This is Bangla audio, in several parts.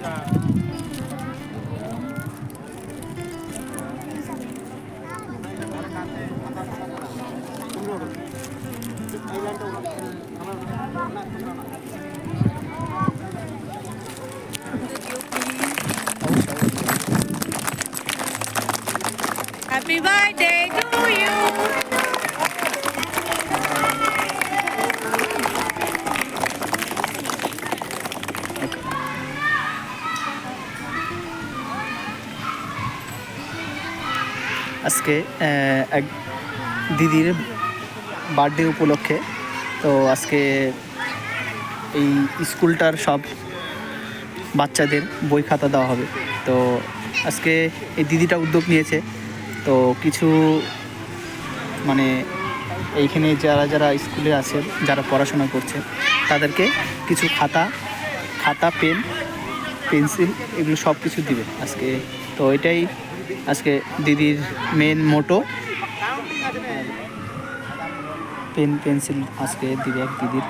是啊 আজকে এক দিদির বার্থডে উপলক্ষে। তো আজকে এই স্কুলটার সব বাচ্চাদের বই খাতা দেওয়া হবে। তো আজকে এই দিদিটা উদ্যোগ নিয়েছে। তো কিছু মানে এইখানে যারা যারা স্কুলে আছে, যারা পড়াশোনা করছে, তাদেরকে কিছু খাতা খাতা, পেন, পেন্সিল, এগুলো সব কিছু দিবে আজকে। তো এটাই আজকে দিদির মেন মোটো পেন পেন্সিল আজকে দিবে এক দিদির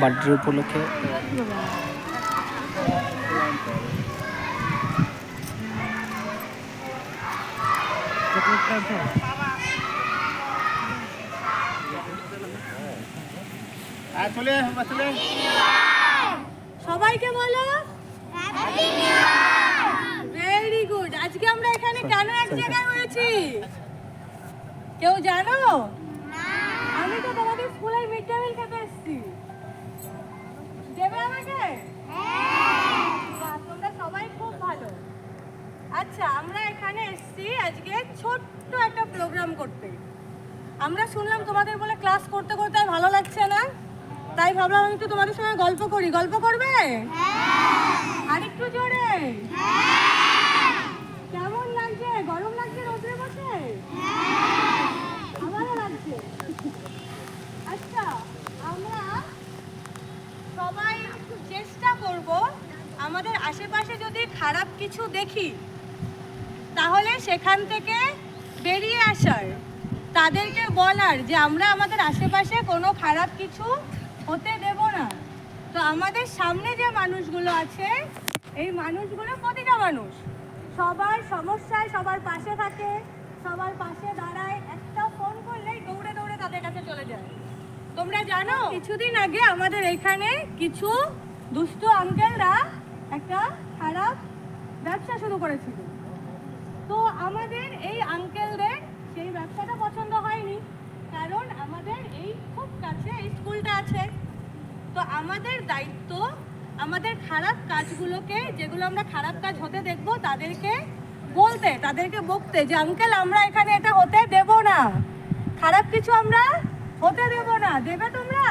বার্থডে উপলক্ষে। সবাইকে বলো। ভেরি গুড আজকে আমরা এখানে কেন এক জায়গায় হয়েছি কেউ জানো? আমি তো তোমাদের স্কুলের মিড ডে মিল খেতে এসেছি। দেবে আমাকে? বাহ, তোমরা সবাই খুব ভালো। আচ্ছা আমরা এখানে এসেছি আজকে ছোট্ট একটা প্রোগ্রাম করতে। আমরা শুনলাম তোমাদের বলে ক্লাস করতে করতে আর ভালো লাগছে না। তাই ভাবলাম আমি একটু তোমাদের সঙ্গে গল্প করি। গল্প করবে? আরেকটু জোরে? কেমন লাগছে? গরম লাগছে রোদ্রে বসে আমারও লাগছে। আচ্ছা আমরা সবাই চেষ্টা করব আমাদের আশেপাশে যদি খারাপ কিছু দেখি, তাহলে সেখান থেকে বেরিয়ে আসার। তাদেরকে বলার যে আমরা আমাদের আশেপাশে কোনো খারাপ কিছু হতে দেব না। তো আমাদের সামনে যে মানুষগুলো আছে, এই মানুষগুলো প্রতিটা মানুষ। সবার সমস্যায় সবার পাশে থাকে, সবার পাশে দাঁড়ায়। একটা ফোন করলেই দৌড়ে দৌড়ে তাদের কাছে চলে যায়। তোমরা জানো? কিছুদিন আগে আমাদের এখানে কিছু দুষ্টু আঙ্কেলরা একটা খারাপ ব্যবসা শুরু করেছিল। তো আমাদের এই আঙ্কেলদের সেই ব্যবসাটা পছন্দ হয়নি। কারণ আমাদের এই খুব কাছে, এই স্কুলটা আছে। তো আমাদের দায়িত্ব আমাদের খারাপ কাজগুলোকে যেগুলো আমরা খারাপ কাজ হতে দেখব তাদেরকে বলতে তাদেরকে বকতে যে আঙ্কেল আমরা এখানে এটা হতে দেব না। খারাপ কিছু আমরা হতে দেব না। দেবে তোমরা?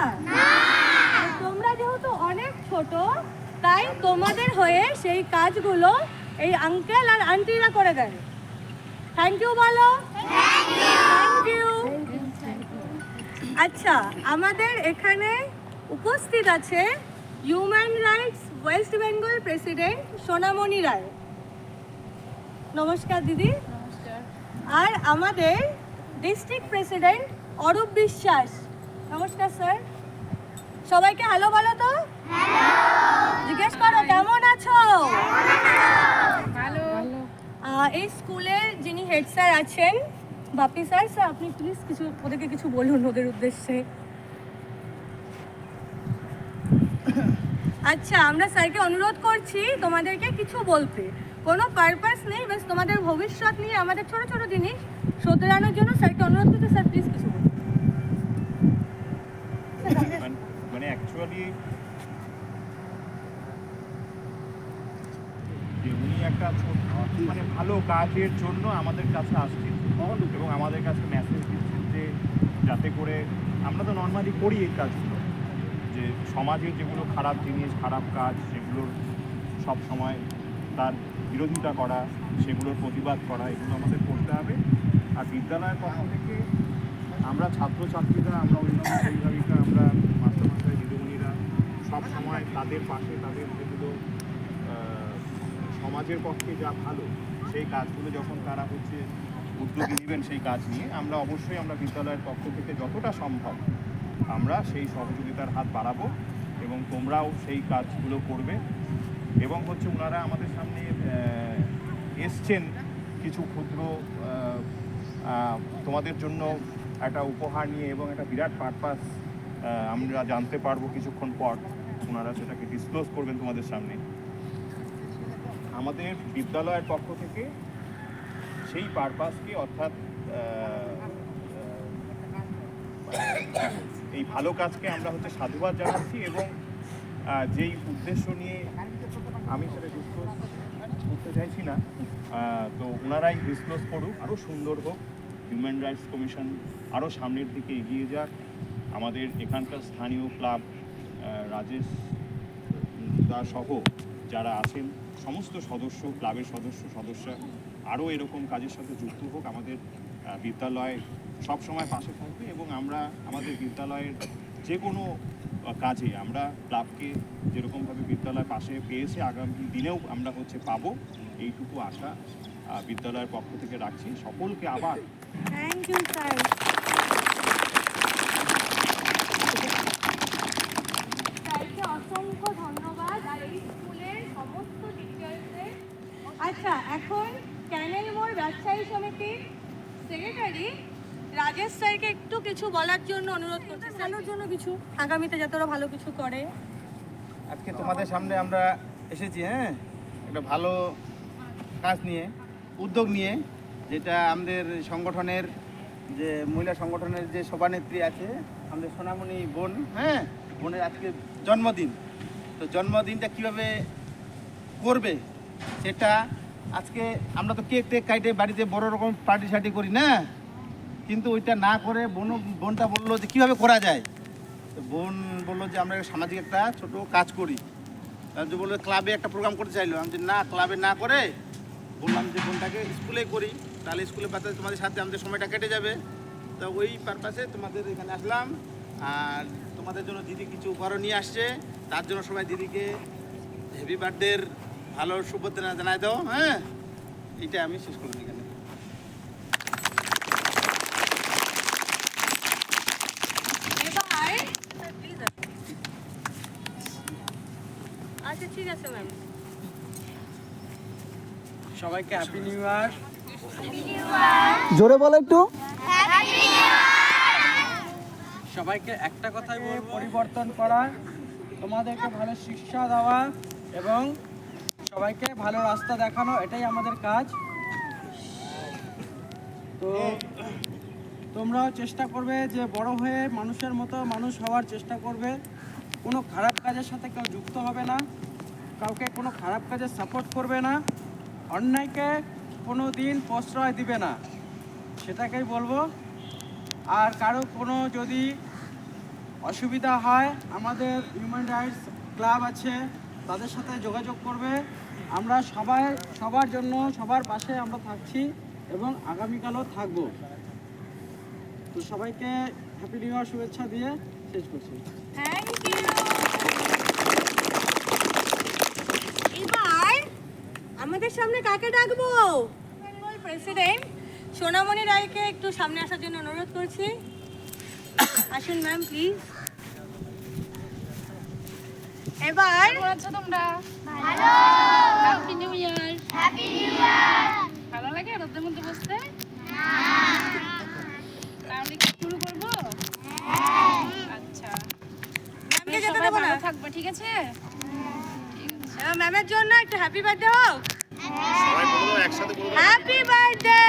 তোমরা যেহেতু অনেক ছোট তাই তোমাদের হয়ে সেই কাজগুলো এই আঙ্কেল আর আন্টিরা করে দেয় থ্যাংক ইউ বলো। থ্যাংক ইউ আচ্ছা আমাদের এখানে উপস্থিত আছে human rights West Bengal president Sonamoni Roy নমস্কার দিদি আর আমাদের ডিস্ট্রিক্ট প্রেসিডেন্ট অরূপ বিশ্বাস। নমস্কার স্যার সবাইকে হ্যালো বলো তো? জিজ্ঞেস করো কেমন আছো? এই স্কুলের যিনি হেড স্যার আছেন বাপি স্যার স্যার আপনি প্লিজ কিছু ওদেরকে কিছু বলুন ওদের উদ্দেশ্যে। আচ্ছা আমরা স্যারকে অনুরোধ করছি তোমাদেরকে কিছু বলতে। কোনো পারপাস নেই বেশ তোমাদের ভবিষ্যৎ নিয়ে আমাদের ছোট ছোট জিনিস শোধরানোর জন্য স্যারকে অনুরোধ করতে স্যার প্লিজ কিছু বলুন। মানে- মানে অ্যাকচুয়ালি যে একটা মানে ভালো কাজের জন্য আমাদের কাছে আসছেন এবং আমাদের কাছে মেসেজ দিচ্ছেন যে যাতে করে আমরা তো নর্মালি করি এই কাজগুলো। যে সমাজের যেগুলো খারাপ জিনিস, খারাপ কাজ সেগুলোর সব সময় তার বিরোধিতা করা, সেগুলোর প্রতিবাদ করা, এগুলো আমাদের করতে হবে। আর বিদ্যালয়ের পক্ষ থেকে আমরা ছাত্রছাত্রীরা, আমরা অভিভাবক অভিভাবিকা, আমরা মাস্টারমশাই, দিদিমণিরা সব সময় তাদের পাশে, তাদের যেগুলো সমাজের পক্ষে যা ভালো, সেই কাজগুলো যখন তারা হচ্ছে উদ্যোগী নেবেন সেই কাজ নিয়ে, আমরা অবশ্যই আমরা বিদ্যালয়ের পক্ষ থেকে যতটা সম্ভব আমরা সেই সহযোগিতার হাত বাড়াবো এবং তোমরাও সেই কাজগুলো করবে। এবং হচ্ছে ওনারা আমাদের সামনে এসছেন কিছু ক্ষুদ্র তোমাদের জন্য একটা উপহার নিয়ে এবং একটা বিরাট পারপাস আমরা জানতে পারব কিছুক্ষণ পর। ওনারা সেটাকে ডিসক্লোজ করবেন তোমাদের সামনে। আমাদের বিদ্যালয়ের পক্ষ থেকে সেই পারপাসকে অর্থাৎ এই ভালো কাজকে আমরা হচ্ছে সাধুবাদ জানাচ্ছি এবং যেই উদ্দেশ্য নিয়ে আমি সেটা ডিসক্লোজ করতে চাইছি না তো ওনারাই ডিসক্লোজ করুক আরও সুন্দর হোক হিউম্যান রাইটস কমিশন আরও সামনের দিকে এগিয়ে যাক। আমাদের এখানকার স্থানীয় ক্লাব রাজেশ দা সহ যারা আছেন, সমস্ত সদস্য, ক্লাবের সদস্য, সদস্যরা আরও এরকম কাজের সাথে যুক্ত হোক। আমাদের বিদ্যালয় সব সময় পাশে থাকবে এবং আমরা আমাদের বিদ্যালয়ের যে কোনো কাজে আমরা ক্লাবকে যেরকমভাবে বিদ্যালয় পাশে পেয়েছে আগামী দিনেও আমরা হচ্ছে পাবো। এইটুকু আশা বিদ্যালয়ের পক্ষ থেকে রাখছি। সকলকে আবার থ্যাংক ইউ স্যার স্যারকে অসংখ্য ধন্যবাদ আর এই স্কুলের সমস্ত টিচার্সদের আচ্ছা এখন ক্যানেল মোড় ব্যবসায়ী সমিতির সেক্রেটারি রাজেশ স্যারকে একটু কিছু বলার জন্য অনুরোধ করছি। ভালোর জন্য কিছু? আগামীতে যাতে ওরা ভালো কিছু করে। আজকে তোমাদের সামনে আমরা এসেছি হ্যাঁ? একটা ভালো কাজ নিয়ে উদ্যোগ নিয়ে যেটা আমাদের সংগঠনের যে মহিলা সংগঠনের যে সভানেত্রী আছে আমাদের সোনামণি বোন হ্যাঁ? বোনের আজকে জন্মদিন। তো জন্মদিনটা কীভাবে করবে সেটা আজকে আমরা তো কেক টেক কাইটে বাড়িতে বড় রকম পার্টি সার্টি করি না? কিন্তু ওইটা না করে বোন, বোনটা বলল যে কীভাবে করা যায়? বোন বলল যে আমরা সামাজিক একটা ছোট কাজ করি। তার যে বলল ক্লাবে একটা প্রোগ্রাম করতে চাইলো। আমি না, ক্লাবে না করে বললাম যে বোনটাকে স্কুলে করি। তাহলে স্কুলে পাঠাতে তোমাদের সাথে আমাদের সময়টা কেটে যাবে। তো ওই পারপাসে তোমাদের এখানে আসলাম। আর তোমাদের জন্য দিদি কিছু উপহারও নিয়ে আসছে। তার জন্য সবাই দিদিকে হ্যাপি বার্থডের ভালো শুভেচ্ছা জানাই দাও হ্যাঁ? এটা আমি শেষ করলাম এখানে এবার আচ্ছা ঠিক আছে ম্যাম সবাইকে হ্যাপি নিউ ইয়ার জোরে বলো একটু। সবাইকে একটা কথাই বলব পরিবর্তন করা তোমাদেরকে ভালো শিক্ষা দেওয়া এবং সবাইকে ভালো রাস্তা দেখানো এটাই আমাদের কাজ। তো তোমরাও চেষ্টা করবে যে বড় হয়ে মানুষের মতো মানুষ হওয়ার চেষ্টা করবে। কোনো খারাপ কাজের সাথে কেউ যুক্ত হবে না। কাউকে কোনো খারাপ কাজে সাপোর্ট করবে না, অন্যায়কে কোনো দিন প্রশ্রয় দিবে না। সেটাকেই বলব। আর কারও কোনো যদি অসুবিধা হয়, আমাদের হিউম্যান রাইটস ক্লাব আছে, তাদের সাথে যোগাযোগ করবে। আমরা সবাই, সবার জন্য, সবার পাশে আমরা থাকছি এবং আগামীকালও থাকব। তো সবাইকে হ্যাপি নিউ ইয়ার শুভেচ্ছা দিয়ে শেষ করছি থ্যাংক ইউ এবার আমাদের সামনে কাকে ডাকবো? বেঙ্গল প্রেসিডেন্ট সোনামণি রায়কে একটু সামনে আসার জন্য অনুরোধ করছি। আসুন ম্যাম প্লিজ এবার আছো তোমরা। ভালো happy new year happy new year ভালো লাগে রোদের মধ্যে বসতে? তাহলে কি শুরু করব? আচ্ছা। ম্যামকে যেতে দেবো না? থাকবে ঠিক আছে? ম্যামের জন্য একটু হ্যাপি বার্থডে হোক। সবাই বলব একসাথে বলব। হ্যাপি বার্থডে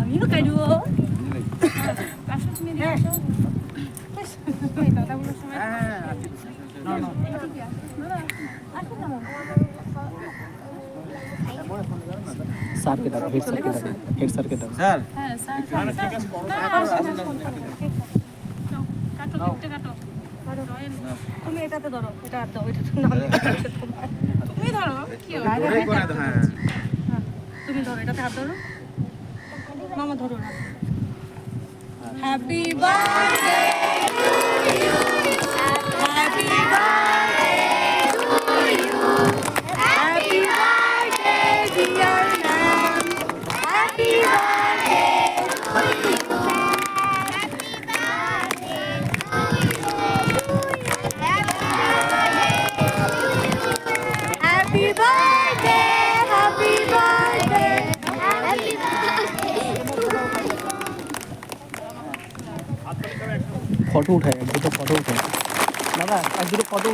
আমিও কাটবো স্যারকে ডাকো হেড স্যারকে ডাকো হেড স্যারকে ডাকো স্যার হ্যাঁ স্যার কাটো কাটো তুমি এটাতে ধরো এটা আর দাও এটা তো না তুমি ধরো কি হ্যাঁ তুমি ধরো এটাতে হাত ধরো। মামা ধরো না। Happy birthday happy birthday photo উঠায় এক দুটো ফটো উঠায়। দাদা এক দুটো ফটো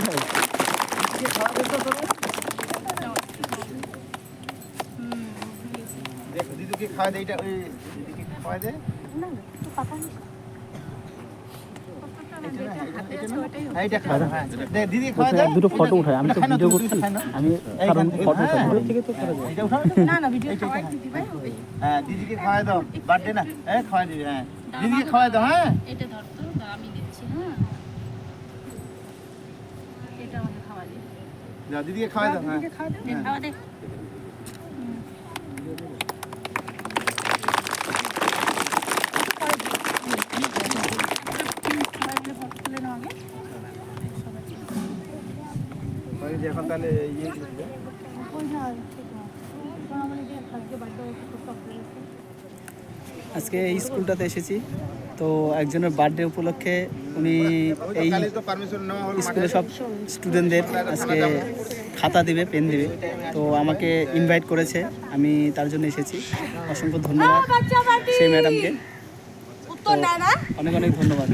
দেখো দিদিকে খাওয়া দে এটা ওই দিদিকে খাওয়া দে। হ্যাঁ, এইটা খাও হ্যাঁ দিদি খাওয়া বলছে দুটো ফটো উঠায় আমি তো ভিডিও করছি। আমি কারণ ফটো হ্যাঁ। হ্যাঁ। দিদিকে খাওয়া দাও। বার্থডে না। হ্যাঁ খাওয়া দিবি হ্যাঁ। দিদিকে খাওয়া দাও হ্যাঁ এটা ধর তো দাও, আমি দিচ্ছি হ্যাঁ এটা আমাকে খাওয়া দে যাও দিদিকে খাওয়া দাও। হ্যাঁ। খাওয়া দে। যে এখন তাহলে ইয়ে আজকে এই স্কুলটাতে এসেছি। তো একজনের বার্থডে উপলক্ষে উনি এই কালই তো পারমিশন নেওয়া হলো স্কুলে সব স্টুডেন্টদের আজকে খাতা দিবে পেন দিবে। তো আমাকে ইনভাইট করেছে আমি তার জন্য এসেছি। অসংখ্য ধন্যবাদ সেই ম্যাডামকে না না? অনেক অনেক ধন্যবাদ।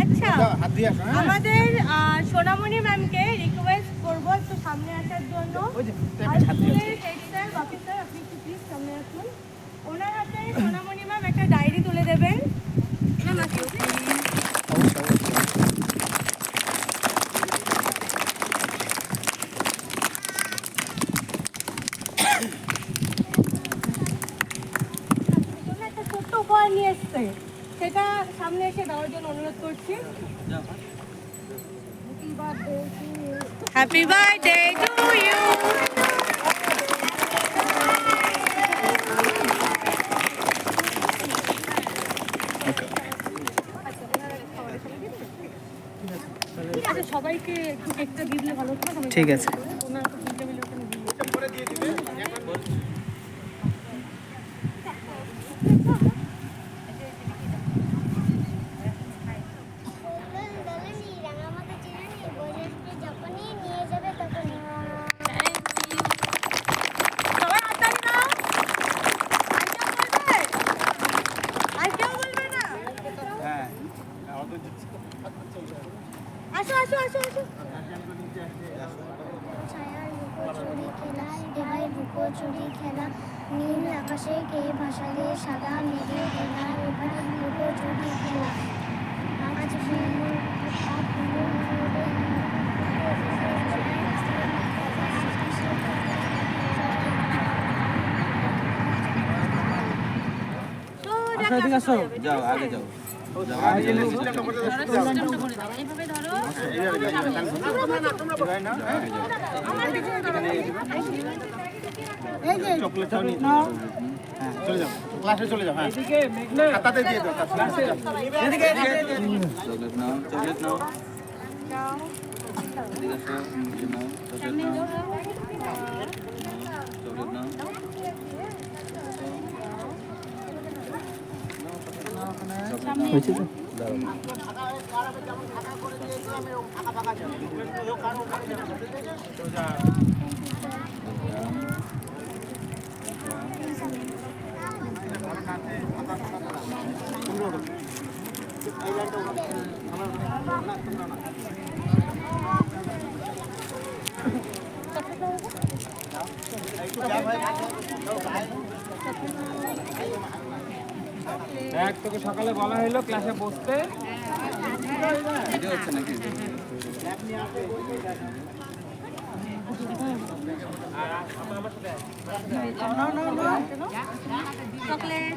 আচ্ছা হ্যাঁ। আমাদের সোনামণি ম্যামকে রিকোয়েস্ট করব একটু সামনে আসার জন্য। হেড স্যার আপনি একটু প্লিজ সামনে আসুন। ওনার হাতে সোনামণি ম্যাম একটা ডায়েরি তুলে দেবেন। ম্যাম ছোট্ট উপহার নিয়ে এসছে। সেটা সামনে এসে দেওয়ার জন্য অনুরোধ করছি। Happy birthday to you okay ঠিক আছে সবাইকে একটু কেকটা দিয়ে দিলে ভালো হতো না ঠিক আছে ওনারা তো তিনটে মিলে ওখানে দিয়ে দিবে। সবাই হাততালি দাও। আর কেউ বলবে? আর কেউ বলবে না? হ্যাঁ আসো আসো আসো আসো লুকোচুরি খেলা নীল আকাশে কে ভাসালে সাদা মেঘে খেলা এবার লুকোচুরি খেলা আজ সোজা আচ্ছা ঠিক আছে যাও আগে যাও ধরো সিস্টেমটা করে দাও এইভাবে ধরো চকলেটটাও নিয়ে যাও হ্যাঁ চলে যাও ক্লাসে চলে যাও হ্যাঁ এদিকে মেঘনা খাতাতে দিয়ে দাও ক্লাসে এদিকে এদিকে চকলেট নাও চকলেট নাও। হয়েছে তো Thank you. দেখ তোকে সকালে বলা হলো ক্লাসে বসতে। চকলেট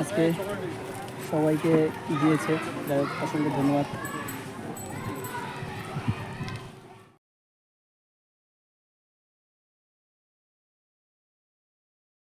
আজকে সবাইকে দিয়েছে যাই হোক অসংখ্য ধন্যবাদ।